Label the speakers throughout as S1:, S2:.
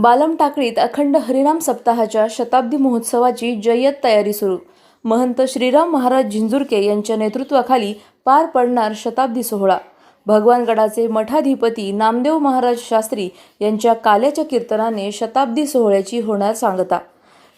S1: बालम टाकळीत अखंड हरिनाम सप्ताहाच्या शताब्दी महोत्सवाची जय्यत तयारी सुरू. महंत श्रीराम महाराज झिंजुरके यांच्या नेतृत्वाखाली पार पडणार शताब्दी सोहळा. भगवानगडाचे मठाधिपती नामदेव महाराज शास्त्री यांच्या काल्याच्या कीर्तनाने शताब्दी सोहळ्याची होणार सांगता.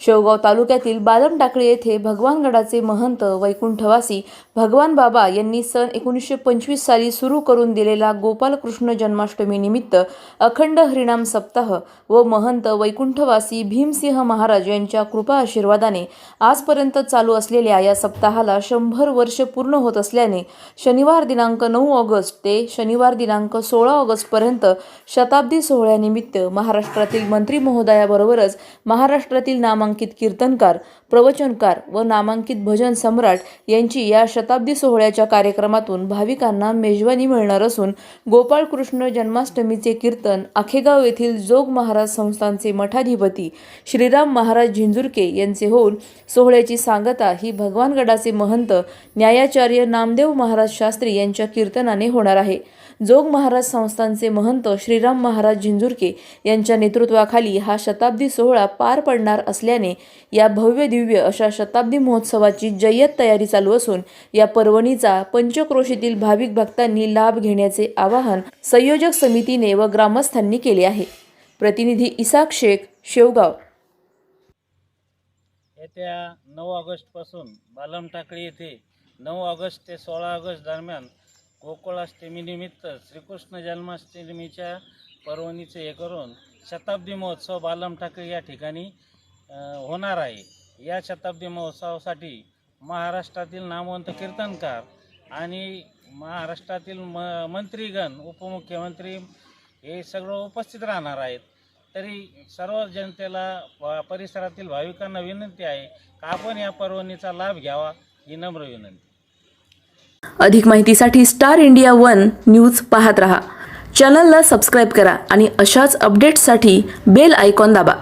S1: शेवगाव तालुक्यातील बालम टाकळी येथे भगवानगडाचे महंत वैकुंठवासी भगवान बाबा यांनी सन एकोणीसशे पंचवीस साली सुरू करून दिलेला गोपालकृष्ण जन्माष्टमीनिमित्त अखंड हरिणाम सप्ताह व महंत वैकुंठवासी भीमसिंह महाराज यांच्या कृपा आशीर्वादाने आजपर्यंत चालू असलेल्या या सप्ताहाला शंभर वर्ष पूर्ण होत असल्याने शनिवार दिनांक नऊ ऑगस्ट ते शनिवार दिनांक सोळा ऑगस्टपर्यंत शताब्दी सोहळ्यानिमित्त महाराष्ट्रातील मंत्री महोदयाबरोबरच महाराष्ट्रातील नामांक नामांकित कीर्तनकार प्रवचनकार व नामांकित भजन सम्राट यांची या शताब्दी सोहळ्याच्या कार्यक्रमातून भाविकांना मेजवानी मिळणार असून गोपाळकृष्ण जन्माष्टमीचे कीर्तन आखेगाव येथील जोग महाराज संस्थांचे मठाधिपती श्रीराम महाराज झिंजुरके यांचे होऊन सोहळ्याची सांगता ही भगवानगडाचे महंत न्यायाचार्य नामदेव महाराज शास्त्री यांच्या कीर्तनाने होणार आहे. जोग महाराज संस्थांचे महंत श्रीराम महाराज झिंजुरके यांच्या नेतृत्वाखाली हा शताब्दी सोहळा पार पडणार असल्याने या भव्य दिव्य अशा शताब्दी महोत्सवाची जय्यत तयारी चालू असून या पर्वणीचा पंचक्रोशीतील भाविक भक्तांनी लाभ घेण्याचे आवाहन संयोजक समितीने व ग्रामस्थांनी केले आहे. प्रतिनिधी इसाक शेख शेवगाव.
S2: येत्या नऊ ऑगस्टपासून बालम टाकळी येथे नऊ ऑगस्ट ते सोळा ऑगस्ट दरम्यान गोकुळाष्टमीनिमित्त श्रीकृष्ण जन्माष्टमीच्या पर्वणीचे हे करून शताब्दी महोत्सव बालम टाकळी या ठिकाणी होणार आहे. या शताब्दी महोत्सवासाठी महाराष्ट्रातील नामवंत कीर्तनकार आणि महाराष्ट्रातील म मंत्रीगण उपमुख्यमंत्री हे सगळं उपस्थित राहणार आहेत. तरी सर्व जनतेला परिसरातील भाविकांना विनंती आहे का आपण या पर्वणीचा लाभ घ्यावा ही नम्र विनंती.
S1: अधिक माहितीसाठी स्टार इंडिया वन न्यूज पाहत रहा. चॅनलला सबस्क्राईब करा आणि अशाच अपडेट्ससाठी बेल आयकॉन दाबा.